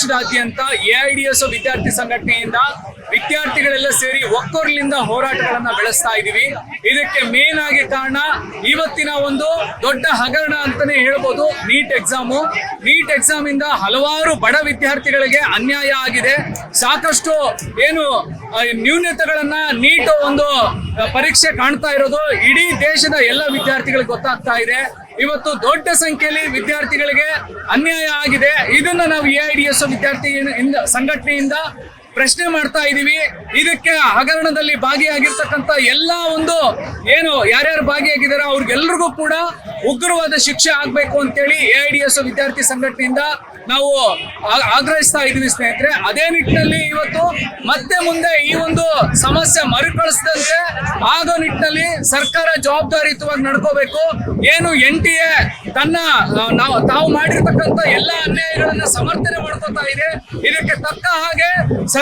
ದೇಶದಾದ್ಯಂತ ಎಐಡಿಎಸ್ ವಿದ್ಯಾರ್ಥಿ ಸಂಘಟನೆಯಿಂದ ವಿದ್ಯಾರ್ಥಿಗಳೆಲ್ಲ ಸೇರಿ ಒಕ್ಕೊರ್ಲಿಂದ ಹೋರಾಟಗಳನ್ನ ಬೆಳೆಸ್ತಾ ಇದೀವಿ. ಇದಕ್ಕೆ ಮೇನ್ ಆಗಿ ಕಾರಣ ಇವತ್ತಿನ ಒಂದು ದೊಡ್ಡ ಹಗರಣ ಅಂತಾನೆ ಹೇಳ್ಬೋದು ನೀಟ್ ಎಕ್ಸಾಮು ನೀಟ್ ಎಕ್ಸಾಮ್ ಇಂದ ಹಲವಾರು ಬಡ ವಿದ್ಯಾರ್ಥಿಗಳಿಗೆ ಅನ್ಯಾಯ ಆಗಿದೆ. ಸಾಕಷ್ಟು ಏನು ನ್ಯೂನತೆಗಳನ್ನ ನೀಟ್ ಒಂದು ಪರೀಕ್ಷೆ ಕಾಣ್ತಾ ಇರೋದು ಇಡೀ ದೇಶದ ಎಲ್ಲ ವಿದ್ಯಾರ್ಥಿಗಳಿಗೆ ಗೊತ್ತಾಗ್ತಾ ಇದೆ. ಇವತ್ತು ದೊಡ್ಡ ಸಂಖ್ಯೆಯಲ್ಲಿ ವಿದ್ಯಾರ್ಥಿಗಳಿಗೆ ಅನ್ಯಾಯ ಆಗಿದೆ. ಇದನ್ನ ನಾವು ಎ ಐ ಡಿ ಎಸ್ ವಿದ್ಯಾರ್ಥಿ ಸಂಘಟನೆಯಿಂದ ಪ್ರಶ್ನೆ ಮಾಡ್ತಾ ಇದೀವಿ. ಇದಕ್ಕೆ ಹಗರಣದಲ್ಲಿ ಭಾಗಿಯಾಗಿರ್ತಕ್ಕಂಥ ಎಲ್ಲಾ ಒಂದು ಏನು ಯಾರ್ಯಾರು ಭಾಗಿಯಾಗಿದ್ದಾರೆ ಅವ್ರಿಗೆಲ್ರಿಗೂ ಕೂಡ ಉಗ್ರವಾದ ಶಿಕ್ಷೆ ಆಗ್ಬೇಕು ಅಂತೇಳಿ ಎ ಐ ಡಿ ಎಸ್ ವಿದ್ಯಾರ್ಥಿ ಸಂಘಟನೆಯಿಂದ ನಾವು ಆಗ್ರಹಿಸ್ತಾ ಇದೀವಿ ಸ್ನೇಹಿತರೆ. ಅದೇ ನಿಟ್ಟಿನಲ್ಲಿ ಇವತ್ತು ಮತ್ತೆ ಮುಂದೆ ಈ ಒಂದು ಸಮಸ್ಯೆ ಮರುಕಳಿಸದಂತೆ ಆಗೋ ನಿಟ್ಟಿನಲ್ಲಿ ಸರ್ಕಾರ ಜವಾಬ್ದಾರಿಯುತವಾಗಿ ನಡ್ಕೋಬೇಕು. ಏನು ಎನ್ ಟಿ ಎ ತನ್ನ ನಾವು, ತಾವು ಮಾಡಿರ್ತಕ್ಕಂಥ ಎಲ್ಲ ಅನ್ಯಾಯಗಳನ್ನ ಸಮರ್ಥನೆ ಮಾಡ್ಕೋತಾ ಇದೆ. ಇದಕ್ಕೆ ತಕ್ಕ ಹಾಗೆ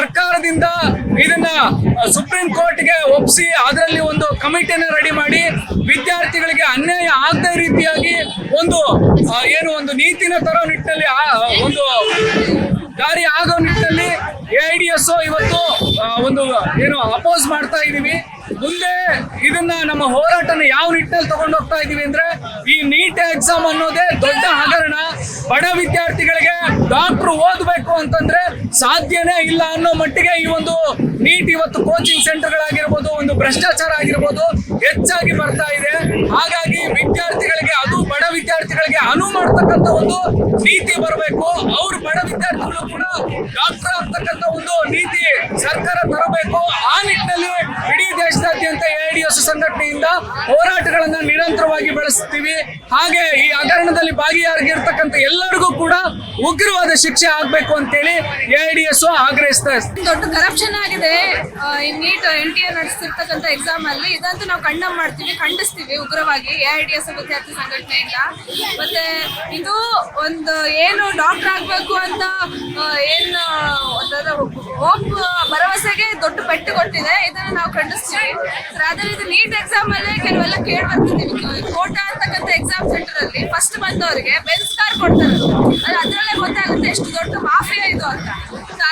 ಸರ್ಕಾರದಿಂದ ಇದನ್ನ ಸುಪ್ರೀಂ ಕೋರ್ಟ್ಗೆ ಒಪ್ಪಿಸಿ ಅದರಲ್ಲಿ ಒಂದು ಕಮಿಟಿಯನ್ನು ರೆಡಿ ಮಾಡಿ ವಿದ್ಯಾರ್ಥಿಗಳಿಗೆ ಅನ್ಯಾಯ ಆಗದ ರೀತಿಯಾಗಿ ಒಂದು ಏನು ಒಂದು ನೀತಿನ ತರೋ ನಿಟ್ಟಿನಲ್ಲಿ ಒಂದು ದಾರಿ ಆಗೋ ನಿಟ್ಟಿನಲ್ಲಿ ಎ ಐ ಡಿ ಎಸ್ ಇವತ್ತು ಒಂದು, ಏನು ಅಪೋಸ್ ಮಾಡ್ತಾ ಇದ್ದೀವಿ ಮುಂದೆ ಇದನ್ನ ನಮ್ಮ ಹೋರಾಟನ ಯಾವ ನಿಟ್ಟಿನಲ್ಲಿ ತಗೊಂಡೋಗ್ತಾ ಇದೀವಿ ಅಂದ್ರೆ ಈ ನೀಟ್ ಎಕ್ಸಾಮ್ ಅನ್ನೋದೇ ದೊಡ್ಡ ಹಗರಣ. ಬಡ ವಿದ್ಯಾರ್ಥಿಗಳಿಗೆ ಡಾಕ್ಟರ್ ಓದಬೇಕು ಅಂತಂದ್ರೆ ಸಾಧ್ಯನೇ ಇಲ್ಲ ಅನ್ನೋ ಮಟ್ಟಿಗೆ ಈ ಒಂದು ನೀಟ್ ಇವತ್ತು ಕೋಚಿಂಗ್ ಸೆಂಟರ್ಗಳಾಗಿರ್ಬೋದು ಒಂದು ಭ್ರಷ್ಟಾಚಾರ ಆಗಿರ್ಬೋದು ಹೆಚ್ಚಾಗಿ ಬರ್ತಾ ಇದೆ. ಹಾಗಾಗಿ ವಿದ್ಯಾರ್ಥಿಗಳಿಗೆ, ಅದು ಬಡ ವಿದ್ಯಾರ್ಥಿಗಳಿಗೆ ಅನುವು ಮಾಡ್ತಕ್ಕಂಥ ಒಂದು ನೀತಿ ಬರಬೇಕು. ಅವ್ರು ಬಡ ವಿದ್ಯಾರ್ಥಿಗಳು ಕೂಡ ಡಾಕ್ಟರ್ ಆಗ್ತಕ್ಕಂಥ ಒಂದು ನೀತಿ ಸರ್ಕಾರ ತರಬೇಕು. ಆ ನಿಟ್ಟಿನಲ್ಲಿ ಎಐಡಿಎಸ್ ಸಂಘಟನೆಯಿಂದ ಹೋರಾಟಗಳನ್ನು ನಿರಂತರವಾಗಿ ಬೆಳೆಸ್ತೀವಿ. ಹಾಗೆ ಈ ಹಗರಣದಲ್ಲಿ ಭಾಗಿಯಾಗಿರ್ತಕ್ಕಂಥ ಎಲ್ಲರಿಗೂ ಕೂಡ ಉಗ್ರವಾದ ಶಿಕ್ಷೆ ಆಗ್ಬೇಕು ಅಂತೇಳಿ ಎಐಡಿಎಸ್ ಆಗ್ರಹಿಸ್ತಾ ದೊಡ್ಡ ಕರಪ್ಷನ್ ಆಗಿದೆ. ನೀಟ್ ಎನ್ ಟಿ ಎ ನಡೆಸ್ತಿರ್ತಕ್ಕಂಥ ಎಕ್ಸಾಮ್ ಅಲ್ಲಿ ಇದಂತೂ ನಾವು ಕಂಡಮ್ ಮಾಡ್ತೀವಿ, ಖಂಡಿಸ್ತೀವಿ ಉಗ್ರವಾಗಿ ಎ ಐ ಡಿ ಎಸ್ ವಿದ್ಯಾರ್ಥಿ ಸಂಘಟನೆಯಿಂದ. ಮತ್ತೆ ಇದು ಒಂದು ಏನು ಡಾಕ್ಟರ್ ಆಗಬೇಕು ಅಂತ ಏನು ಹೋಪ್ ಭರವಸೆಗೆ ದೊಡ್ಡ ಪೆಟ್ಟು ಕೊಟ್ಟಿದೆ. ಇದನ್ನು ನಾವು ಖಂಡಿಸ್ತೀವಿ. ಸರ್, ಅದೇ ರೀತಿ ನೀಟ್ ಎಕ್ಸಾಮ್ ಅಲ್ಲಿ ಕೆಲವೆಲ್ಲ ಕೇಳಿ ಬರ್ತಿದ್ದೀವಿ. ಕೋಟಾ ಅಂತಕ್ಕಂಥ ಎಕ್ಸಾಮ್ ಸೆಂಟರ್ ಅಲ್ಲಿ ಫಸ್ಟ್ ಬಂದವರಿಗೆ ಬೆನ್ಸ್ ಕಾರ್ ಕೊಡ್ತಾರೆ. ಅದು ಅದರಲ್ಲೇ ಗೊತ್ತಾಗುತ್ತೆ ಎಷ್ಟು ದೊಡ್ಡ ಮಾಫಿಯಾ ಇದು ಅಂತ.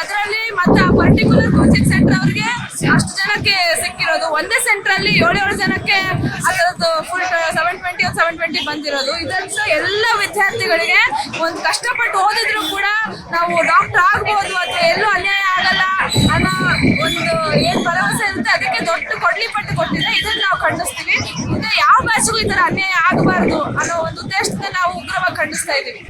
ಅದರಲ್ಲಿ ಮತ್ತೆ ಆ ಪರ್ಟಿಕ್ಯುಲರ್ ಕೋಚಿಂಗ್ ಸೆಂಟರ್ ಅವರಿಗೆ ಅಷ್ಟು ಜನಕ್ಕೆ ಸಿಕ್ಕಿರೋದು. ಒಂದೇ ಸೆಂಟರ್ ಅಲ್ಲಿ ಏಳು ಏಳು ಜನಕ್ಕೆ ಸೆವೆನ್ ಬಂದಿರೋದು. ಇದನ್ನು ಎಲ್ಲ ವಿದ್ಯಾರ್ಥಿಗಳಿಗೆ ಒಂದು ಕಷ್ಟಪಟ್ಟು ಓದಿದ್ರು ಕೂಡ ನಾವು ಡಾಕ್ಟರ್ ಆಗ್ಬೋದು ಅಥವಾ ಎಲ್ಲೂ ಅನ್ಯಾಯ ಆಗಲ್ಲ ಅನ್ನೋ ಒಂದು ಏನ್ ಭರವಸೆ ಇರುತ್ತೆ, ಅದಕ್ಕೆ ದೊಡ್ಡ ಕೊಡ್ಲಿ ಪಟ್ಟು ಕೊಟ್ಟಿದ್ರೆ ಇದನ್ನು ನಾವು ಖಂಡಿಸ್ತೀವಿ. ಮುಂದೆ ಯಾವ ಬ್ಯಾಚ್ಗೂ ಈ ತರ ಅನ್ಯಾಯ ಆಗಬಾರ್ದು ಅನ್ನೋ ಒಂದು ಉದ್ದೇಶದಿಂದ ನಾವು ಉಗ್ರವಾಗಿ ಖಂಡಿಸ್ತಾ ಇದೀವಿ.